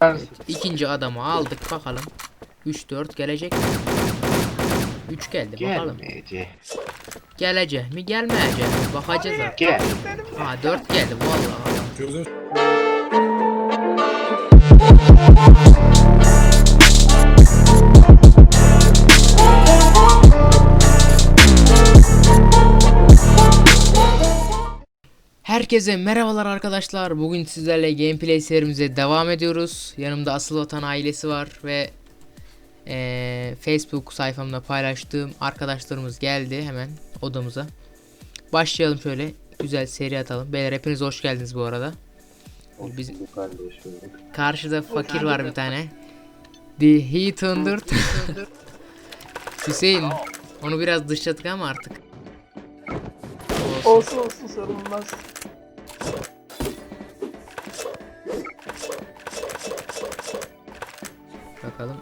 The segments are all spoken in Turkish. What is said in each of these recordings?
Ben İkinci adamı aldık bakalım. 3-4 gelecek mi? 3 geldi bakalım. gelmeyecek. Gelecek mi gelmeyecek mi? Bakacağız artık. Gel. Ha 4 geldi vallahi. Gözüm Herkese merhabalar arkadaşlar. Bugün sizlerle gameplay serimize devam ediyoruz. Yanımda Asıl Vatan ailesi var ve eee, Facebook sayfamda paylaştığım arkadaşlarımız geldi hemen odamıza. Başlayalım şöyle. Güzel seri atalım. Beyler hepiniz hoş geldiniz bu arada. Biz, karşıda fakir var bir tane. The Heat Under. Hüseyin onu biraz dışladık ama artık. Olsun. Olsun olsun sorun olmaz. Bakalım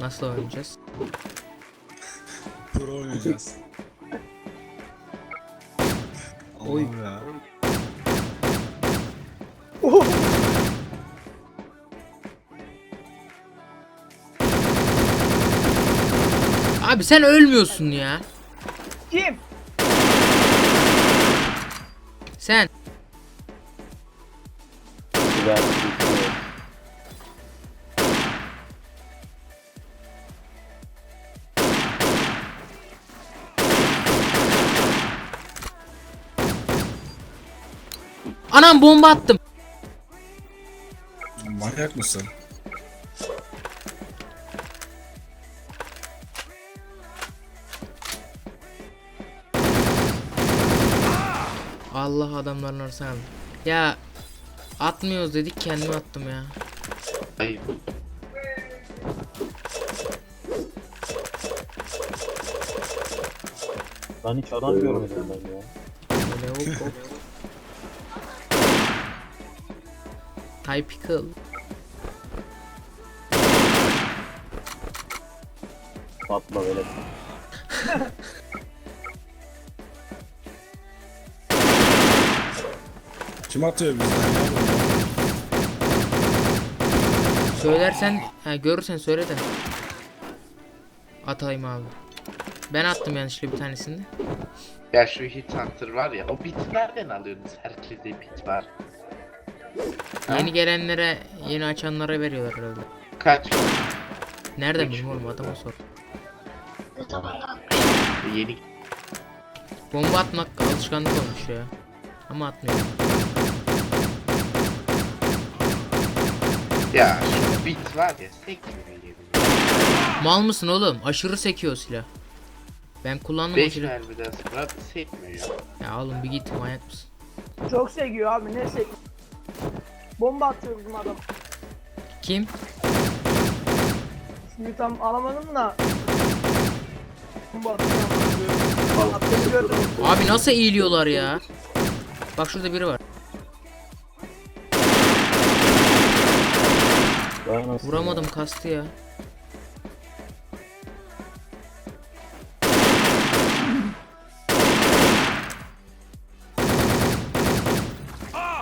nasıl oynayacağız. pro oynayacağız. Oy. Ya. Oh, Abi sen ölmüyorsun ya. kim? Sen. Anam bomba attım. Manyak mısın? Allah adamların arasına. Ya atmıyoruz dedik kendime attım ya. Ayıp. Ben hiç adam görmedim ben ya. Böyle hop hop. Typical. Fatma böyle. Kim atıyor ya? Söylersen, ha, görürsen söyle de. Atayım abi. Ben attım yanlışlıkla bir tanesini. de. Ya şu Hit Hunter var ya o bit nereden alıyorsunuz? Herkeste bit var. Yeni gelenlere, yeni açanlara veriyorlar herhalde. Kaç? Nereden bileyim oğlum adama sor. Yeni Bomba atmak alışkanlık olmuş ya. Ama atmıyor. ya şu bit var ya sekmiyor. Mal mısın oğlum? Aşırı sekiyor silah. Ben kullandım 5 silahı. mermiden sonra sekmiyor ya. Ya oğlum bir git manyak mısın? Çok seviyor abi ne seviyor. Bomba atıyor bizim adam. Kim? Şimdi tam alamadım da. Bomba atıyor. Abi nasıl eğiliyorlar ya? Bak şurada biri var. Vuramadım kastı ya.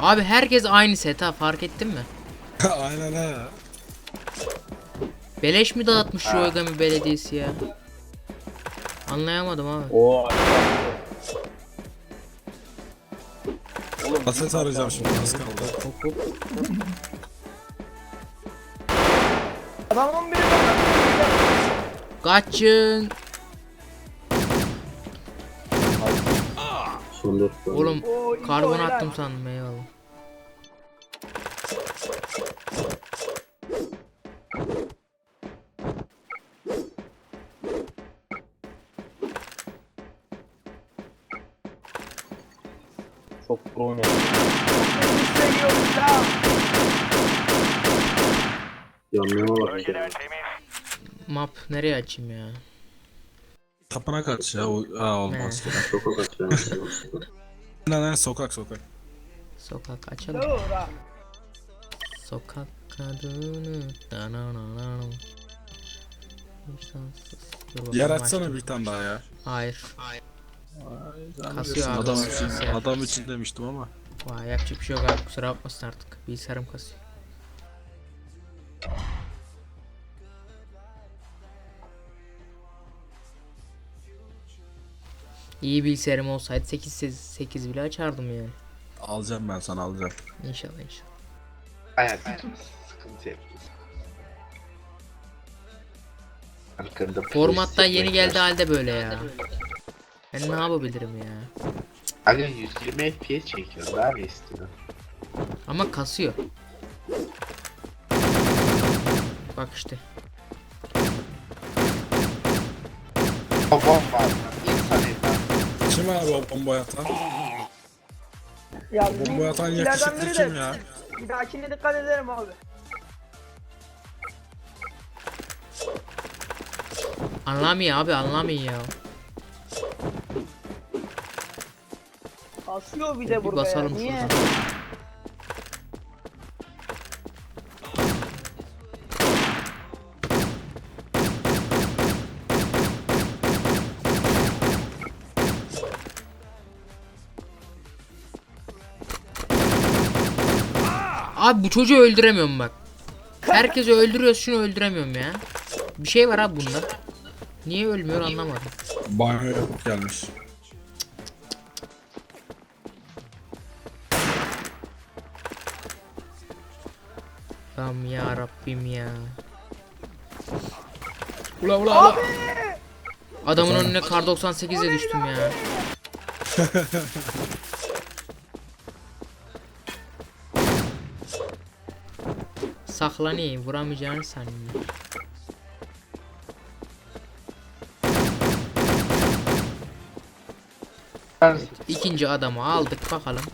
Abi herkes aynı set ha fark ettin mi? Aynen ha. Beleş mi dağıtmış şu Ogami Belediyesi ya? Anlayamadım abi. O Kaset arayacağım şimdi az kaldı. Adamın biri Kaçın. sundur. Oğlum Oo, iyi karbon oynar. attım sandım eyvallah. Çok pro oynuyor. Biz seviyoruz ya. Yanmaya bak ya. Map nereye açayım ya? Tapına kaç ya. O, ha olmaz. Çok kaçıyor. Aynen aynen sokak sokak. Sokak açalım. Sokak kadını. dananana. İnsansız. Dur bakalım, Yer açtım. bir tane daha ya. Hayır. Kasıyor Kasıyor. Adam için, adam için demiştim ama. Vay yapacak bir şey yok abi kusura bakmasın artık. Bilgisayarım kasıyor. İyi bilgisayarım olsaydı 8 8, 8 bile açardım yani. Alacağım ben sana alacağım. İnşallah inşallah. Hayat sıkıntı yapacağız. Formattan yeni geldi halde böyle ya. Ben ne yapabilirim ya? Aga 120 FPS çekiyor daha ne istiyor? Ama kasıyor. Bak işte. O bomba insan evladı. Kim abi o bomba atan? Ya Bomba atan bizimkilerden yakışıklı biri kim de- ya? Bir dahakine dikkat ederim abi. Anlamıyor abi anlamıyor ya. Asıyor bir de Bir burada basalım. Niye? şuradan. Abi bu çocuğu öldüremiyorum bak. Herkesi öldürüyoruz şunu öldüremiyorum ya. Bir şey var abi bunda. Niye ölmüyor anlamadım. Banyo yapıp gelmiş. Tamam ya Rabbim ya. Ula ula ula. Adamın önüne kar 98'e düştüm ya. Saklanayım vuramayacağını sanıyorum. İkinci adamı aldık bakalım.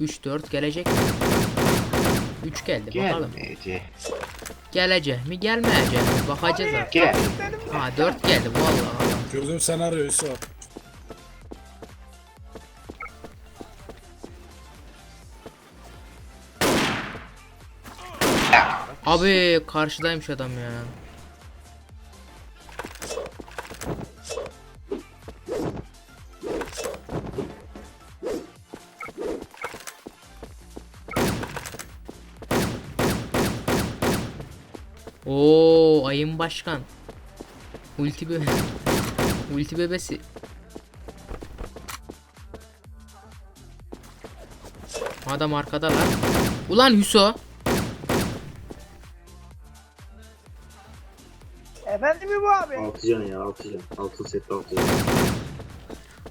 3-4 gelecek mi? 3 geldi bakalım. Gelmeyecek. Gelecek mi gelmeyecek mi? Bakacağız artık. Gel. Ha 4 geldi vallahi. Gözüm senaryo Yusuf. Abi karşıdaymış adam ya. Oo ayın başkan. Ulti bebe. Ulti bebesi. Adam arkada lan. Ulan Hüso. Efendim mi bu abi? 6 can ya 6 can. 6 set 6 can.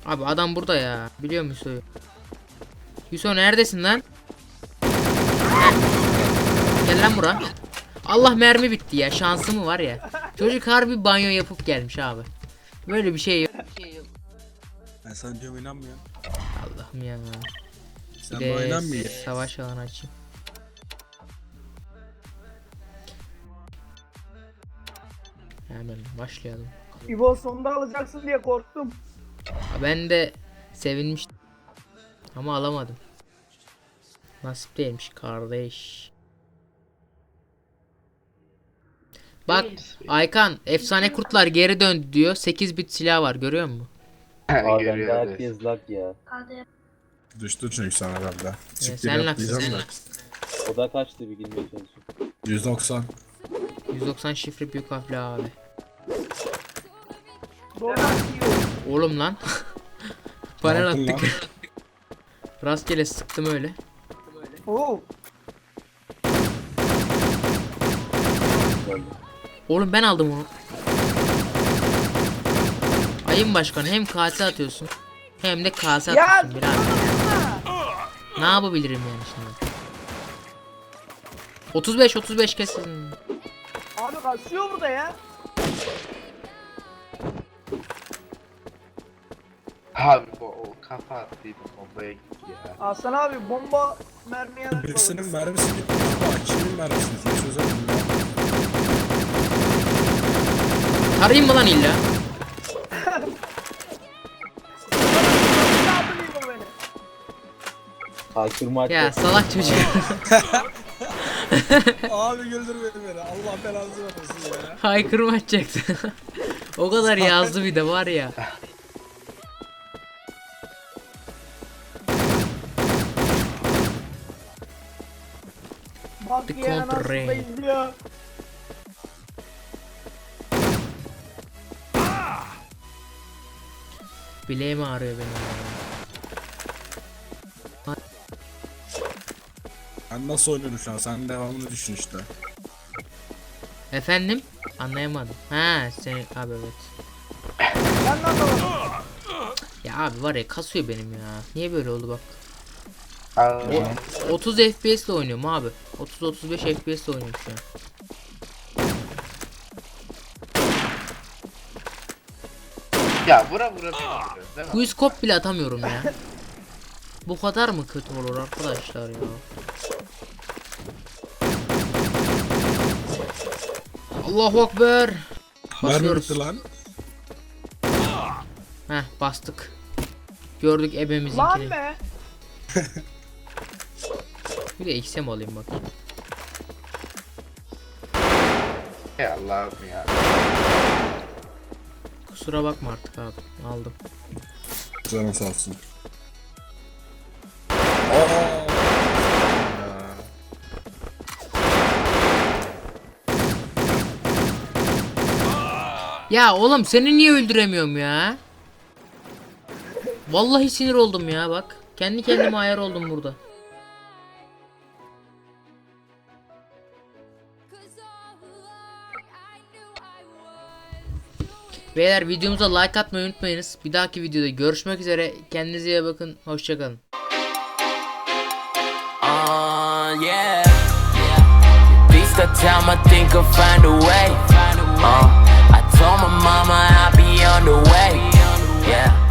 Abi adam burada ya. Biliyor musun Hüso'yu? Hüso neredesin lan? Gel lan bura. Allah mermi bitti ya. Şansı mı var ya? Çocuk harbi banyo yapıp gelmiş abi. Böyle bir şey yok. Ben sana diyorum inanmıyorum. Allah'ım ya. Sen bana de inanmıyorsun. savaş alanı açayım. Hemen başlayalım. İbo sonunda alacaksın diye korktum. Ben de sevinmiştim. Ama alamadım. Nasip değilmiş kardeş. Bak Aykan efsane kurtlar geri döndü diyor. 8 bit silah var görüyor musun? Bende Görüyoruz. herkes lag ya. Düştü çünkü sana herhalde. Siktir sen diyeceğim sen de. O da kaçtı bir girmeye çalışıyor. 190. 190 şifre büyük harfli abi. Oğlum lan. Panel Ne yaptın attık. Rastgele sıktım öyle. Oo. Oğlum ben aldım onu. Ayın başkanı hem kase atıyorsun hem de kase Ya atıyorsun birader. Ne yapabilirim yani şimdi? 35 35 kesin. Abi kasıyor burada ya. Abi bu o kafa attıydı bombaya gitti ya. Aslan abi bomba mermiye Birisinin mermisi bitti. Ama kimin mermisi bitti? Tarayayım mı lan illa? Beni. Haykırma Ya salak çocuk. Abi güldürmedi beni. Allah belanı vermesin ya. Haykırma açacaktı. o kadar yazdı bir de var ya. Bak The ya Contre. Bileğim ağrıyor benim. Ben nasıl oynuyorum şu an? Sen devamını düşün işte. Efendim? Anlayamadım. Ha sen abi evet. Ben de anlamadım. Ya abi var ya kasıyor benim ya. Niye böyle oldu bak. Aa, 30 FPS ile oynuyorum abi. 30-35 FPS ile oynuyorum şu an. Ya vura vura beni vuruyor değil mi? Quiz bile atamıyorum ya. Bu kadar mı kötü olur arkadaşlar ya? Allahu Ekber. Basıyoruz. bitti lan. Heh bastık. Gördük Lan ebemizinkini. be. Bir de XM alayım bak. Ey Allah'ım ya. Kusura bakma artık abi. Aldım. Canın sağ olsun. Ya oğlum seni niye öldüremiyorum ya? Vallahi sinir oldum ya bak. Kendi kendime ayar oldum burada. Beyler videomuza like atmayı unutmayınız. Bir dahaki videoda görüşmek üzere. Kendinize iyi bakın. Hoşçakalın. Uh, yeah. Beast of time, think I'll find a way. Uh, I told my mama I'll be on the way. Yeah.